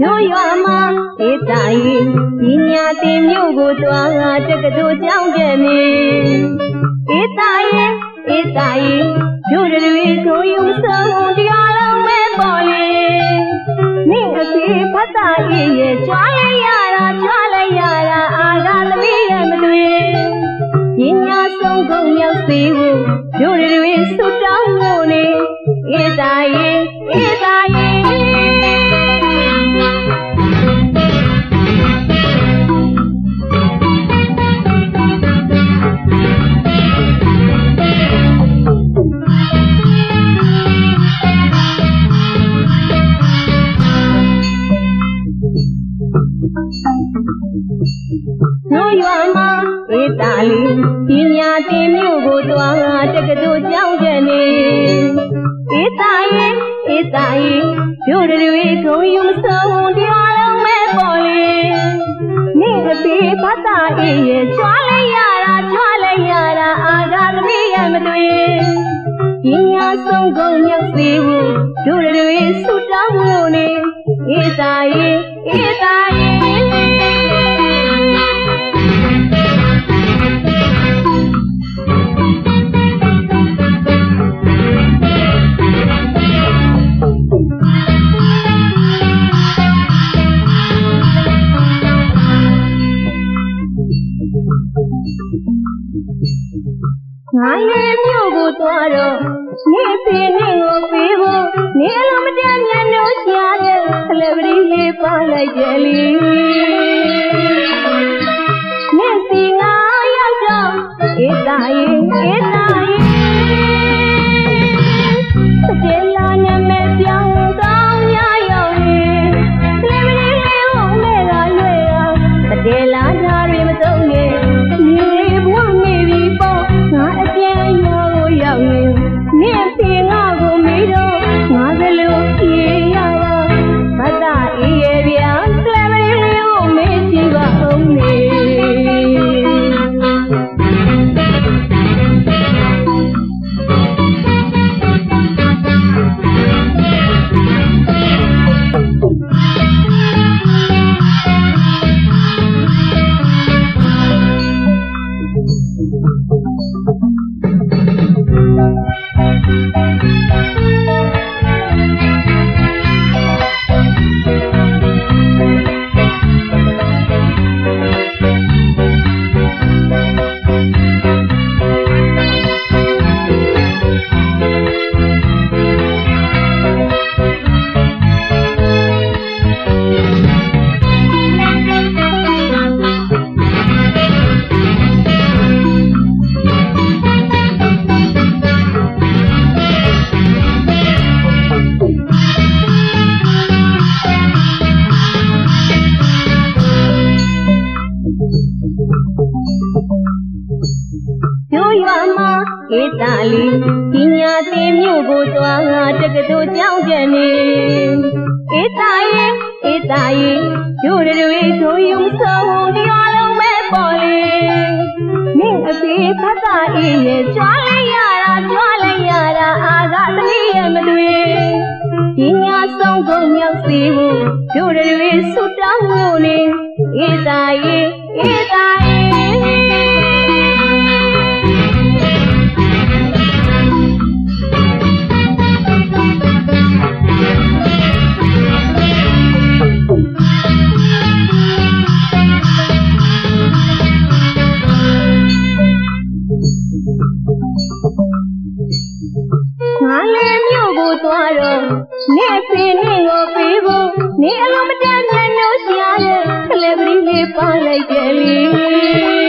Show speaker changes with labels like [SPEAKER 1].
[SPEAKER 1] တို့ရွာမှာဧတိုင်းဒီညာတင်မြို့ကိုသွားတက္ကသိုလ်ကျောင်းကျက်နေဧတိုင်း ဧတိုင်းတို့တွေဆိုယူဆုံးတရားလုံးပဲပေါ်လေနေအစီဖတ်တာရဲ့ကြွားလိုက်ရတာကြွားလိုက်ရတာအာဂသမီးရဲ့မတွေ့ဒီညာဆုံးကုန်ရောက်စေဖို့တို့တွေဆုတောင်းလို့နေဧတိုင်း ရွာမှာဧတာလီဒီညာတင်မြို့ကိုတွားတက္ကသိုလ်ကျောင်းကျက်နေဧတာယေဧတာယေတို့တွေခုံယူမဆုံးတရားလုံးမဲ့ပေါ်လေနေအပေဘတ်တာအေးရဲ့ကြွားလိုက်ရတာကြွားလိုက်ရတာအာဂသမီးရဲ့မတွေ့ဒီညာဆုံးကုန်ရောက်စေဖို့တို့တွေဆူတောင်းလို့နေဧတာယေဧတာယေ ငါရဲ့မြို့ကိုသွားတော့နေဖေနေကိုပေးဖို့နေအလိုမတန်မျက်နှာရှာတဲ့ကလပရီလေးပါလိုက်ကြလေ မှာဧတာလီဒီညာတင်မြို့ကိုသွားတက္ကသိုလ်ကျောင်းကျက်နေဧတာယေဧတာယေတို့တွေဆိုယူဆုံးတရားလုံးပဲပေါ်လေနေအပေဖတ်တာအေးရဲ့ကြွားလိုက်ရတာကြွားလိုက်ရတာအာဂသမီးရဲ့မတွေ့ဒီညာဆုံးကုန်ရောက်စေဖို့တို့တွေဆုတောင်းလို့နေဧတာယေဧ ငါလည်းမြို့ကိုသွားတော့နေဖေနေကိုပေးဖို့နေအလိုမတန်မျက်နှာရှာတဲ့ကလေးပရီလေးပါလိုက်ကြလေ